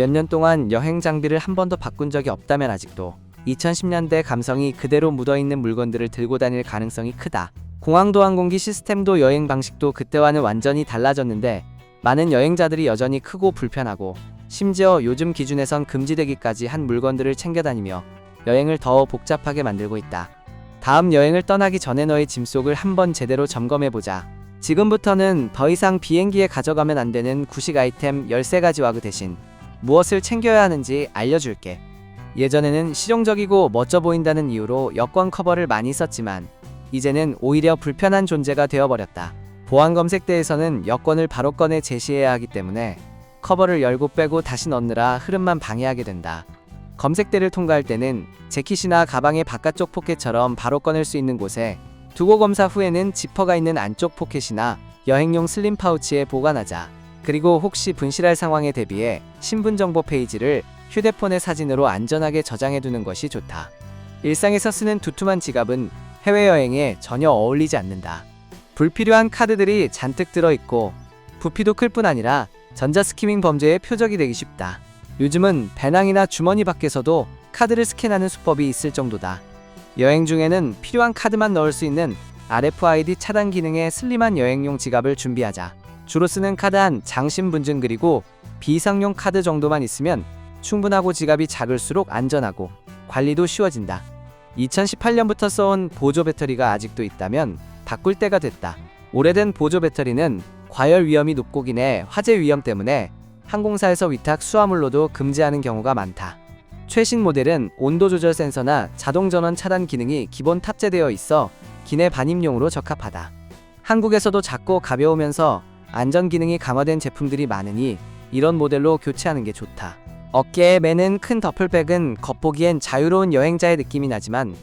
몇 년 동안 여행 장비를 한 번도 바꾼 적이 없다면 아직도 2010년대 감성이 그대로 묻어있는 물건들을 들고 다닐 가능성이 크다. 공항도 항공기 시스템도 여행 방식도 그때와는 완전히 달라졌는데 많은 여행자들이 여전히 크고 불편하고 심지어 요즘 기준에선 금지되기까지 한 물건들을 챙겨 다니며 여행을 더 복잡하게 만들고 있다. 다음 여행을 떠나기 전에 너의 짐 속을 한번 제대로 점검해 보자. 지금부터는 더 이상 비행기에 가져가면 안 되는 구식 아이템 13가지와 그 대신 무엇을 챙겨야 하는지 알려줄게. 예전에는 실용적이고 멋져 보인다는 이유로 여권 커버를 많이 썼지만 이제는 오히려 불편한 존재가 되어버렸다. 보안 검색대에서는 여권을 바로 꺼내 제시해야 하기 때문에 커버를 열고 빼고 다시 넣느라 흐름만 방해하게 된다. 검색대를 통과할 때는 재킷이나 가방의 바깥쪽 포켓처럼 바로 꺼낼 수 있는 곳에 두고 검사 후에는 지퍼가 있는 안쪽 포켓이나 여행용 슬림 파우치에 보관하자. 그리고 혹시 분실할 상황에 대비해 신분 정보 페이지를 휴대폰의 사진으로 안전하게 저장해 두는 것이 좋다. 일상에서 쓰는 두툼한 지갑은 해외여행에 전혀 어울리지 않는다. 불필요한 카드들이 잔뜩 들어있고 부피도 클 뿐 아니라 전자스키밍 범죄의 표적이 되기 쉽다. 요즘은 배낭이나 주머니 밖에서도 카드를 스캔하는 수법이 있을 정도다. 여행 중에는 필요한 카드만 넣을 수 있는 RFID 차단 기능의 슬림한 여행용 지갑을 준비하자. 주로 쓰는 카드 한 장신분증 그리고 비상용 카드 정도만 있으면 충분하고 지갑이 작을수록 안전하고 관리도 쉬워진다. 2018년부터 써온 보조 배터리가 아직도 있다면 바꿀 때가 됐다. 오래된 보조 배터리는 과열 위험이 높고 기내 화재 위험 때문에 항공사에서 위탁 수화물로도 금지하는 경우가 많다. 최신 모델은 온도 조절 센서나 자동 전원 차단 기능이 기본 탑재되어 있어 기내 반입용으로 적합하다. 한국에서도 작고 가벼우면서 안전 기능이 강화된 제품들이 많으니 이런 모델로 교체하는 게 좋다. 어깨에 매는 큰 더플백은 겉보기엔 자유로운 여행자의 느낌이 나지만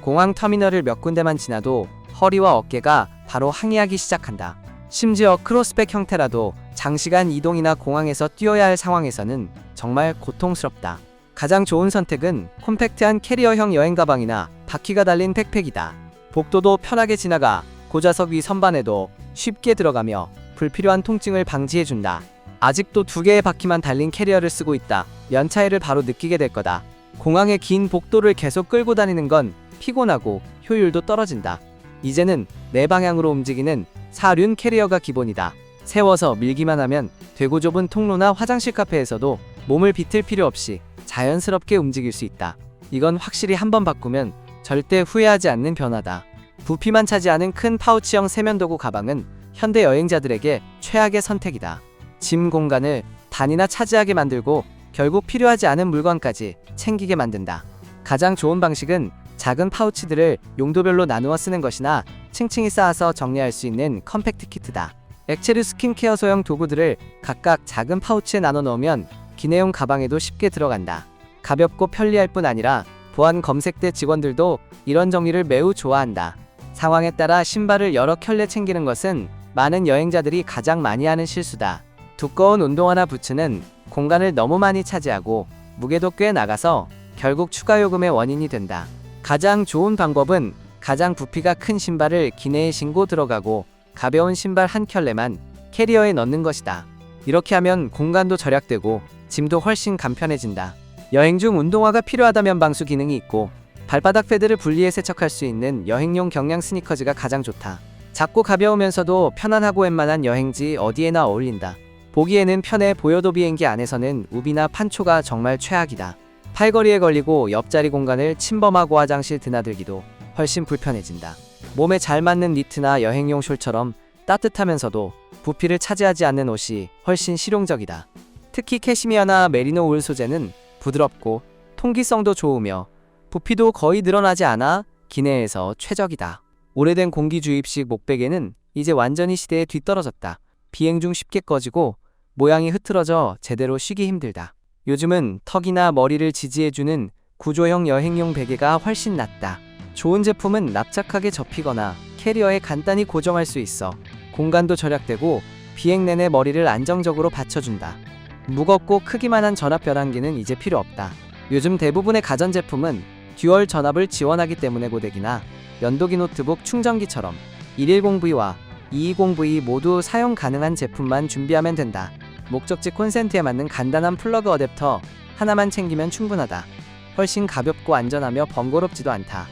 공항 터미널을 몇 군데만 지나도 허리와 어깨가 바로 항의하기 시작한다. 심지어 크로스백 형태라도 장시간 이동이나 공항에서 뛰어야 할 상황에서는 정말 고통스럽다. 가장 좋은 선택은 콤팩트한 캐리어형 여행 가방이나 바퀴가 달린 백팩이다. 복도도 편하게 지나가 고좌석 위 선반에도 쉽게 들어가며 불필요한 통증을 방지해준다. 아직도 두 개의 바퀴만 달린 캐리어를 쓰고 있다. 연차이를 바로 느끼게 될 거다. 공항의 긴 복도를 계속 끌고 다니는 건 피곤하고 효율도 떨어진다. 이제는 네 방향으로 움직이는 사륜 캐리어가 기본이다. 세워서 밀기만 하면 되고 좁은 통로나 화장실 카페에서도 몸을 비틀 필요 없이 자연스럽게 움직일 수 있다. 이건 확실히 한번 바꾸면 절대 후회하지 않는 변화다. 부피만 차지하는 큰 파우치형 세면도구 가방은 현대 여행자들에게 최악의 선택이다. 짐 공간을 단이나 차지하게 만들고 결국 필요하지 않은 물건까지 챙기게 만든다. 가장 좋은 방식은 작은 파우치들을 용도별로 나누어 쓰는 것이나 층층이 쌓아서 정리할 수 있는 컴팩트 키트다. 액체류 스킨케어 소형 도구들을 각각 작은 파우치에 나눠 넣으면 기내용 가방에도 쉽게 들어간다. 가볍고 편리할 뿐 아니라 보안 검색대 직원들도 이런 정리를 매우 좋아한다. 상황에 따라 신발을 여러 켤레 챙기는 것은 많은 여행자들이 가장 많이 하는 실수다. 두꺼운 운동화나 부츠는 공간을 너무 많이 차지하고 무게도 꽤 나가서 결국 추가 요금의 원인이 된다. 가장 좋은 방법은 가장 부피가 큰 신발을 기내에 신고 들어가고 가벼운 신발 한 켤레만 캐리어에 넣는 것이다. 이렇게 하면 공간도 절약되고 짐도 훨씬 간편해진다. 여행 중 운동화가 필요하다면 방수 기능이 있고 발바닥 패드를 분리해 세척할 수 있는 여행용 경량 스니커즈가 가장 좋다. 작고 가벼우면서도 편안하고 웬만한 여행지 어디에나 어울린다. 보기에는 편해 보여도 비행기 안에서는 우비나 판초가 정말 최악이다. 팔걸이에 걸리고 옆자리 공간을 침범하고 화장실 드나들기도 훨씬 불편해진다. 몸에 잘 맞는 니트나 여행용 숄처럼 따뜻하면서도 부피를 차지하지 않는 옷이 훨씬 실용적이다. 특히 캐시미어나 메리노 울 소재는 부드럽고 통기성도 좋으며 부피도 거의 늘어나지 않아 기내에서 최적이다. 오래된 공기 주입식 목베개는 이제 완전히 시대에 뒤떨어졌다. 비행 중 쉽게 꺼지고 모양이 흐트러져 제대로 쉬기 힘들다. 요즘은 턱이나 머리를 지지해주는 구조형 여행용 베개가 훨씬 낫다. 좋은 제품은 납작하게 접히거나 캐리어에 간단히 고정할 수 있어 공간도 절약되고 비행 내내 머리를 안정적으로 받쳐준다. 무겁고 크기만한 전압 변환기는 이제 필요 없다. 요즘 대부분의 가전제품은 듀얼 전압을 지원하기 때문에 고데기나 연도기 노트북 충전기처럼 110V와 220V 모두 사용 가능한 제품만 준비하면 된다. 목적지 콘센트에 맞는 간단한 플러그 어댑터 하나만 챙기면 충분하다. 훨씬 가볍고 안전하며 번거롭지도 않다.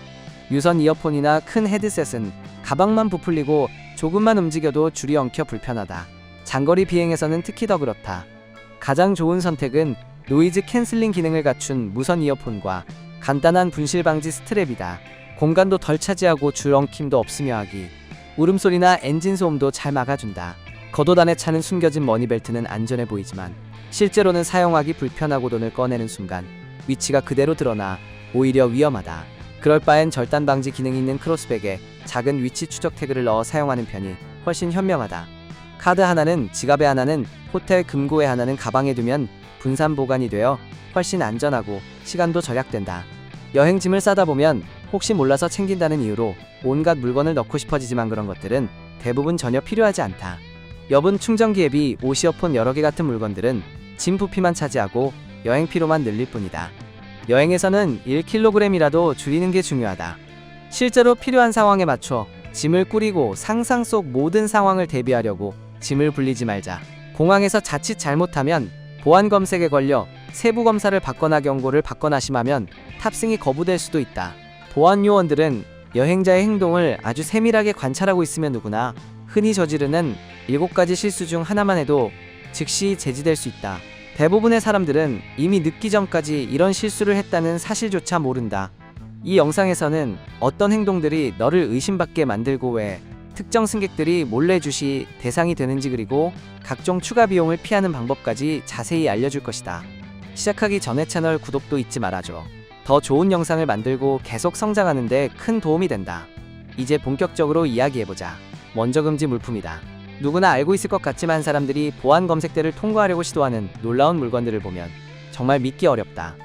유선 이어폰이나 큰 헤드셋은 가방만 부풀리고 조금만 움직여도 줄이 엉켜 불편하다. 장거리 비행에서는 특히 더 그렇다. 가장 좋은 선택은 노이즈 캔슬링 기능을 갖춘 무선 이어폰과 간단한 분실 방지 스트랩이다. 공간도 덜 차지하고 줄 엉킴도 없으며 하기. 울음소리나 엔진 소음도 잘 막아준다. 겉옷 안에 차는 숨겨진 머니벨트는 안전해 보이지만 실제로는 사용하기 불편하고 돈을 꺼내는 순간 위치가 그대로 드러나 오히려 위험하다. 그럴 바엔 절단 방지 기능이 있는 크로스백에 작은 위치 추적 태그를 넣어 사용하는 편이 훨씬 현명하다. 카드 하나는 지갑에 하나는 호텔 금고에 하나는 가방에 두면 분산 보관이 되어 훨씬 안전하고 시간도 절약된다. 여행짐을 싸다 보면 혹시 몰라서 챙긴다는 이유로 온갖 물건을 넣고 싶어지지만 그런 것들은 대부분 전혀 필요하지 않다. 여분 충전기 앱이 오시어폰 여러 개 같은 물건들은 짐 부피만 차지하고 여행 피로만 늘릴 뿐이다. 여행에서는 1kg이라도 줄이는 게 중요하다. 실제로 필요한 상황에 맞춰 짐을 꾸리고 상상 속 모든 상황을 대비하려고 짐을 불리지 말자. 공항에서 자칫 잘못하면 보안 검색에 걸려 세부 검사를 받거나 경고를 받거나 심하면 탑승이 거부될 수도 있다. 보안 요원들은 여행자의 행동을 아주 세밀하게 관찰하고 있으면 누구나 흔히 저지르는 7가지 실수 중 하나만 해도 즉시 제지될 수 있다. 대부분의 사람들은 이미 늦기 전까지 이런 실수를 했다는 사실조차 모른다. 이 영상에서는 어떤 행동들이 너를 의심받게 만들고 왜 특정 승객들이 몰래 주시 대상이 되는지 그리고 각종 추가 비용을 피하는 방법까지 자세히 알려줄 것이다. 시작하기 전에 채널 구독도 잊지 말아줘. 더 좋은 영상을 만들고 계속 성장하는데 큰 도움이 된다. 이제 본격적으로 이야기해보자. 먼저 금지 물품이다. 누구나 알고 있을 것 같지만 사람들이 보안 검색대를 통과하려고 시도하는 놀라운 물건들을 보면 정말 믿기 어렵다.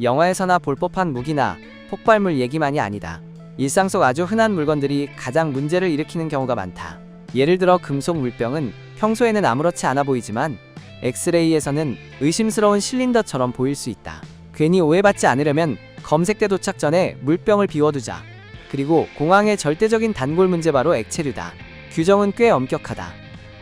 영화에서나 볼 법한 무기나 폭발물 얘기만이 아니다. 일상 속 아주 흔한 물건들이 가장 문제를 일으키는 경우가 많다. 예를 들어 금속 물병은 평소에는 아무렇지 않아 보이지만 엑스레이에서는 의심스러운 실린더처럼 보일 수 있다. 괜히 오해받지 않으려면 검색대 도착 전에 물병을 비워두자. 그리고 공항의 절대적인 단골 문제 바로 액체류다. 규정은 꽤 엄격하다.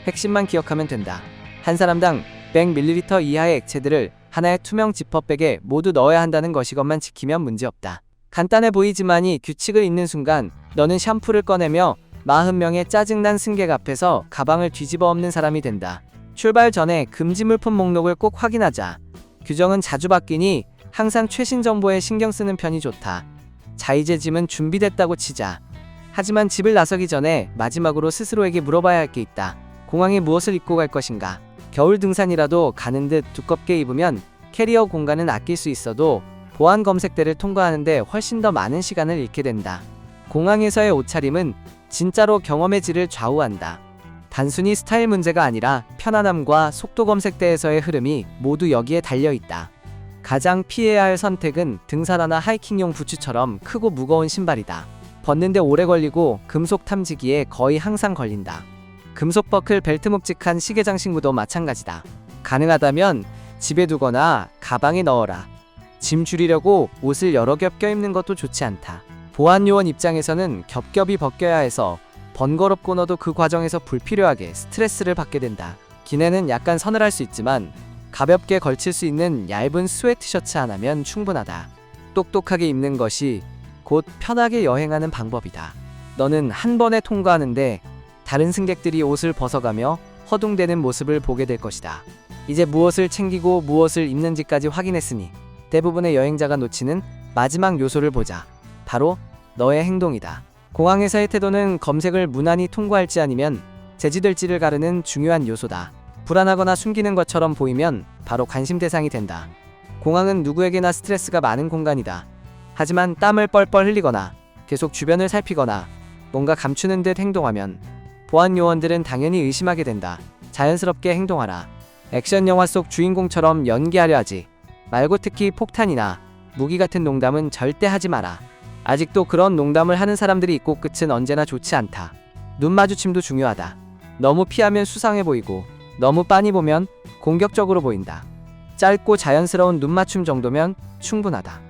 핵심만 기억하면 된다. 한 사람당 100ml 이하의 액체들을 하나의 투명 지퍼백에 모두 넣어야 한다는 것이것만 지키면 문제없다. 간단해 보이지만 이 규칙을 잊는 순간 너는 샴푸를 꺼내며 40명의 짜증난 승객 앞에서 가방을 뒤집어 엎는 사람이 된다. 출발 전에 금지 물품 목록을 꼭 확인하자. 규정은 자주 바뀌니 항상 최신 정보에 신경 쓰는 편이 좋다. 자 이제 짐은 준비됐다고 치자. 하지만 집을 나서기 전에 마지막으로 스스로에게 물어봐야 할 게 있다. 공항에 무엇을 입고 갈 것인가? 겨울 등산이라도 가는 듯 두껍게 입으면 캐리어 공간은 아낄 수 있어도 보안 검색대를 통과하는데 훨씬 더 많은 시간을 잃게 된다. 공항에서의 옷차림은 진짜로 경험의 질을 좌우한다. 단순히 스타일 문제가 아니라 편안함과 속도 검색대에서의 흐름이 모두 여기에 달려 있다. 가장 피해야 할 선택은 등산화나 하이킹용 부츠처럼 크고 무거운 신발이다. 벗는데 오래 걸리고 금속 탐지기에 거의 항상 걸린다. 금속 버클 벨트 묵직한 시계 장신구도 마찬가지다. 가능하다면 집에 두거나 가방에 넣어라. 짐 줄이려고 옷을 여러 겹 껴입는 것도 좋지 않다. 보안 요원 입장에서는 겹겹이 벗겨야 해서 번거롭고 너도 그 과정에서 불필요하게 스트레스를 받게 된다. 기내는 약간 서늘할 수 있지만 가볍게 걸칠 수 있는 얇은 스웨트 셔츠 하나면 충분하다. 똑똑하게 입는 것이 곧 편하게 여행하는 방법이다. 너는 한 번에 통과하는데 다른 승객들이 옷을 벗어가며 허둥대는 모습을 보게 될 것이다. 이제 무엇을 챙기고 무엇을 입는지까지 확인했으니 대부분의 여행자가 놓치는 마지막 요소를 보자. 바로 너의 행동이다. 공항에서의 태도는 검색을 무난히 통과할지 아니면 제지될지를 가르는 중요한 요소다. 불안하거나 숨기는 것처럼 보이면 바로 관심 대상이 된다. 공항은 누구에게나 스트레스가 많은 공간이다. 하지만 땀을 뻘뻘 흘리거나 계속 주변을 살피거나 뭔가 감추는 듯 행동하면 보안 요원들은 당연히 의심하게 된다. 자연스럽게 행동하라. 액션 영화 속 주인공처럼 연기하려 하지 말고 특히 폭탄이나 무기 같은 농담은 절대 하지 마라. 아직도 그런 농담을 하는 사람들이 있고 끝은 언제나 좋지 않다. 눈 마주침도 중요하다. 너무 피하면 수상해 보이고 너무 빤히 보면 공격적으로 보인다. 짧고 자연스러운 눈 맞춤 정도면 충분하다.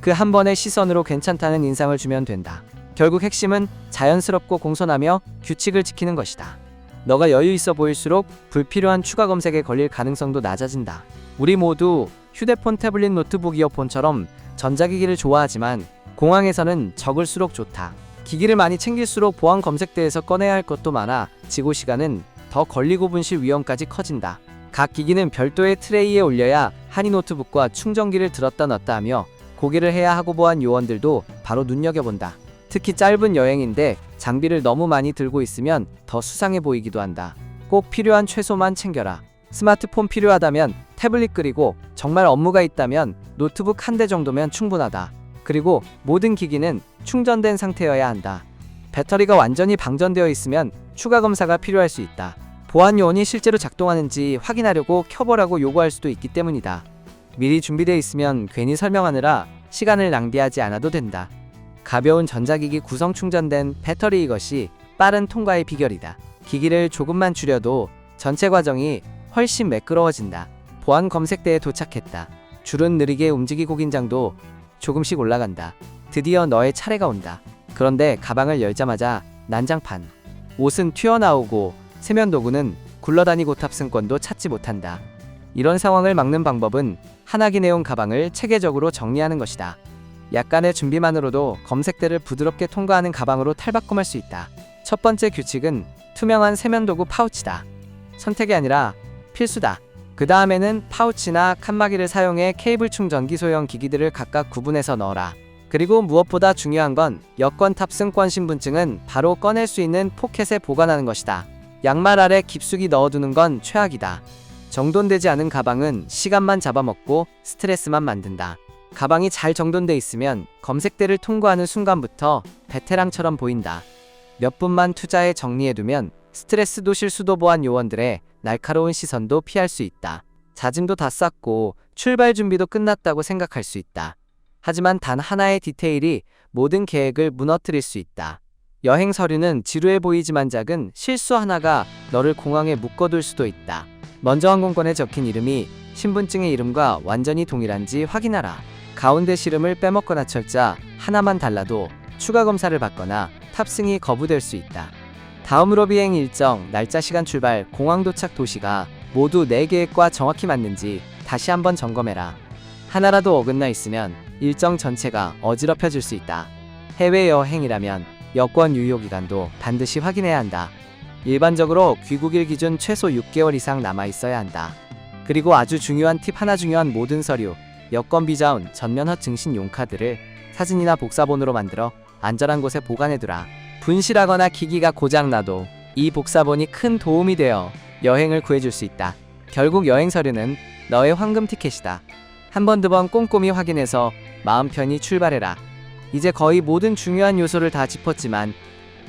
그 한 번의 시선으로 괜찮다는 인상을 주면 된다. 결국 핵심은 자연스럽고 공손하며 규칙을 지키는 것이다. 너가 여유 있어 보일수록 불필요한 추가 검색에 걸릴 가능성도 낮아진다. 우리 모두 휴대폰, 태블릿, 노트북, 이어폰처럼 전자기기를 좋아하지만 공항에서는 적을수록 좋다. 기기를 많이 챙길수록 보안 검색대에서 꺼내야 할 것도 많아 지고 시간은 더 걸리고 분실 위험까지 커진다. 각 기기는 별도의 트레이에 올려야 한이 노트북과 충전기를 들었다 놨다 하며 고개를 해야 하고 보안 요원들도 바로 눈여겨본다. 특히 짧은 여행인데 장비를 너무 많이 들고 있으면 더 수상해 보이기도 한다. 꼭 필요한 최소만 챙겨라. 스마트폰 필요하다면 태블릿 그리고 정말 업무가 있다면 노트북 한 대 정도면 충분하다. 그리고 모든 기기는 충전된 상태여야 한다. 배터리가 완전히 방전되어 있으면 추가 검사가 필요할 수 있다. 보안 요원이 실제로 작동하는지 확인하려고 켜보라고 요구할 수도 있기 때문이다. 미리 준비되어 있으면 괜히 설명하느라 시간을 낭비하지 않아도 된다. 가벼운 전자기기 구성 충전된 배터리 이것이 빠른 통과의 비결이다. 기기를 조금만 줄여도 전체 과정이 훨씬 매끄러워진다. 보안 검색대에 도착했다. 줄은 느리게 움직이고 긴장도 조금씩 올라간다. 드디어 너의 차례가 온다. 그런데 가방을 열자마자 난장판. 옷은 튀어나오고 세면도구는 굴러다니고 탑승권도 찾지 못한다. 이런 상황을 막는 방법은 하나기 내용 가방을 체계적으로 정리하는 것이다. 약간의 준비만으로도 검색대를 부드럽게 통과하는 가방으로 탈바꿈할 수 있다. 첫 번째 규칙은 투명한 세면도구 파우치다. 선택이 아니라 필수다. 그 다음에는 파우치나 칸막이를 사용해 케이블 충전기 소형 기기들을 각각 구분해서 넣어라. 그리고 무엇보다 중요한 건 여권 탑승권 신분증은 바로 꺼낼 수 있는 포켓에 보관하는 것이다. 양말 아래 깊숙이 넣어두는 건 최악이다. 정돈되지 않은 가방은 시간만 잡아먹고 스트레스만 만든다. 가방이 잘 정돈돼 있으면 검색대를 통과하는 순간부터 베테랑처럼 보인다. 몇 분만 투자해 정리해두면 스트레스도 실수도 보안 요원들의 날카로운 시선도 피할 수 있다. 자짐도 다 쌌고 출발 준비도 끝났다고 생각할 수 있다. 하지만 단 하나의 디테일이 모든 계획을 무너뜨릴 수 있다. 여행 서류는 지루해 보이지만 작은 실수 하나가 너를 공항에 묶어둘 수도 있다. 먼저 항공권에 적힌 이름이 신분증의 이름과 완전히 동일한지 확인하라. 가운데 시름을 빼먹거나 철자 하나만 달라도 추가 검사를 받거나 탑승이 거부될 수 있다. 다음으로 비행 일정, 날짜, 시간 출발, 공항 도착 도시가 모두 내 계획과 정확히 맞는지 다시 한번 점검해라. 하나라도 어긋나 있으면 일정 전체가 어지럽혀질 수 있다. 해외여행이라면 여권 유효 기간도 반드시 확인해야 한다. 일반적으로 귀국일 기준 최소 6개월 이상 남아 있어야 한다. 그리고 아주 중요한 팁 하나 중요한 모든 서류, 여권 비자운, 전면허 증신 용카드를 사진이나 복사본으로 만들어 안전한 곳에 보관해두라. 분실하거나 기기가 고장나도 이 복사본이 큰 도움이 되어 여행을 구해줄 수 있다. 결국 여행 서류는 너의 황금 티켓이다. 한 번 두 번 꼼꼼히 확인해서 마음 편히 출발해라. 이제 거의 모든 중요한 요소를 다 짚었지만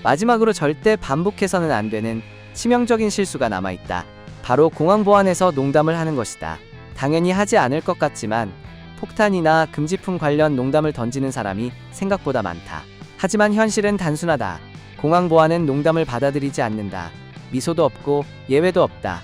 마지막으로 절대 반복해서는 안 되는 치명적인 실수가 남아있다. 바로 공항 보안에서 농담을 하는 것이다. 당연히 하지 않을 것 같지만 폭탄이나 금지품 관련 농담을 던지는 사람이 생각보다 많다. 하지만 현실은 단순하다. 공항 보안은 농담을 받아들이지 않는다. 미소도 없고 예외도 없다.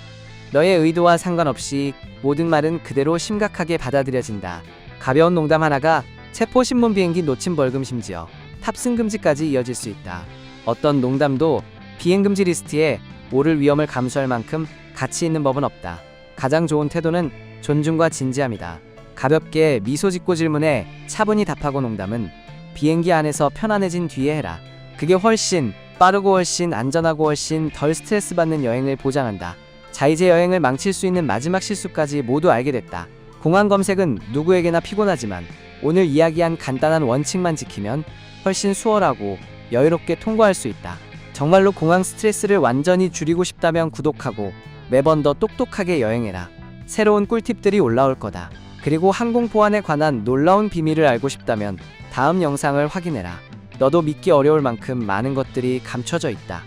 너의 의도와 상관없이 모든 말은 그대로 심각하게 받아들여진다. 가벼운 농담 하나가 체포 신문 비행기 놓친 벌금 심지어 탑승 금지까지 이어질 수 있다. 어떤 농담도 비행 금지 리스트에 오를 위험을 감수할 만큼 가치 있는 법은 없다. 가장 좋은 태도는 존중과 진지함이다. 가볍게 미소 짓고 질문에 차분히 답하고 농담은 비행기 안에서 편안해진 뒤에 해라. 그게 훨씬 빠르고 훨씬 안전하고 훨씬 덜 스트레스 받는 여행을 보장한다. 자 이제 여행을 망칠 수 있는 마지막 실수까지 모두 알게 됐다. 공항 검색은 누구에게나 피곤하지만 오늘 이야기한 간단한 원칙만 지키면 훨씬 수월하고 여유롭게 통과할 수 있다. 정말로 공항 스트레스를 완전히 줄이고 싶다면 구독하고 매번 더 똑똑하게 여행해라. 새로운 꿀팁들이 올라올 거다. 그리고 항공 보안에 관한 놀라운 비밀을 알고 싶다면 다음 영상을 확인해라. 너도 믿기 어려울 만큼 많은 것들이 감춰져 있다.